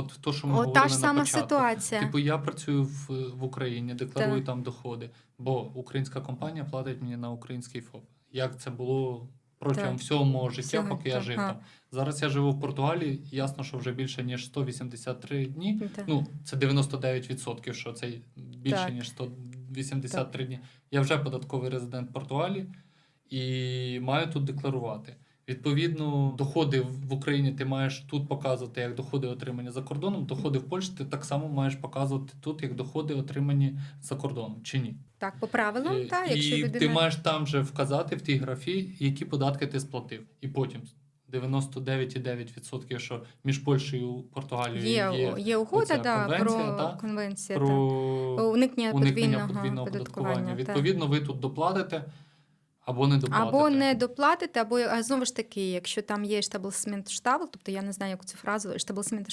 от то, що ми О, говорили та ж на сама початку. ситуація. Типу, я працюю в, в Україні, декларую там доходи, бо українська компанія платить мені на український ФОП. Як це було протягом Так. всього мого життя, Всього, поки я жив там. Зараз я живу в Португалії, ясно, що вже більше ніж 183 дні. Так. Ну, це 99%, що це більше Так. ніж 183 дні. Я вже податковий резидент Португалії і маю тут декларувати. Відповідно, доходи в Україні ти маєш тут показувати як доходи отримані за кордоном. Доходи в Польщі ти так само маєш показувати тут як доходи отримані за кордоном, чи ні? Так, по правилам, Е, так, якщо і людина... ти маєш там же вказати в тій графі, які податки ти сплатив. І потім 99,9%, що між Польщею і Португалією Є, є, є угода да, конвенція, про та, конвенція про та. уникнення, уникнення подвійного, подвійного оподаткування. Відповідно, ви тут доплатите або не доплатите. Або не доплатити, або а знову ж таки, якщо там є штаблсмент штабл, тобто я не знаю, яку цю фразу штаблсмент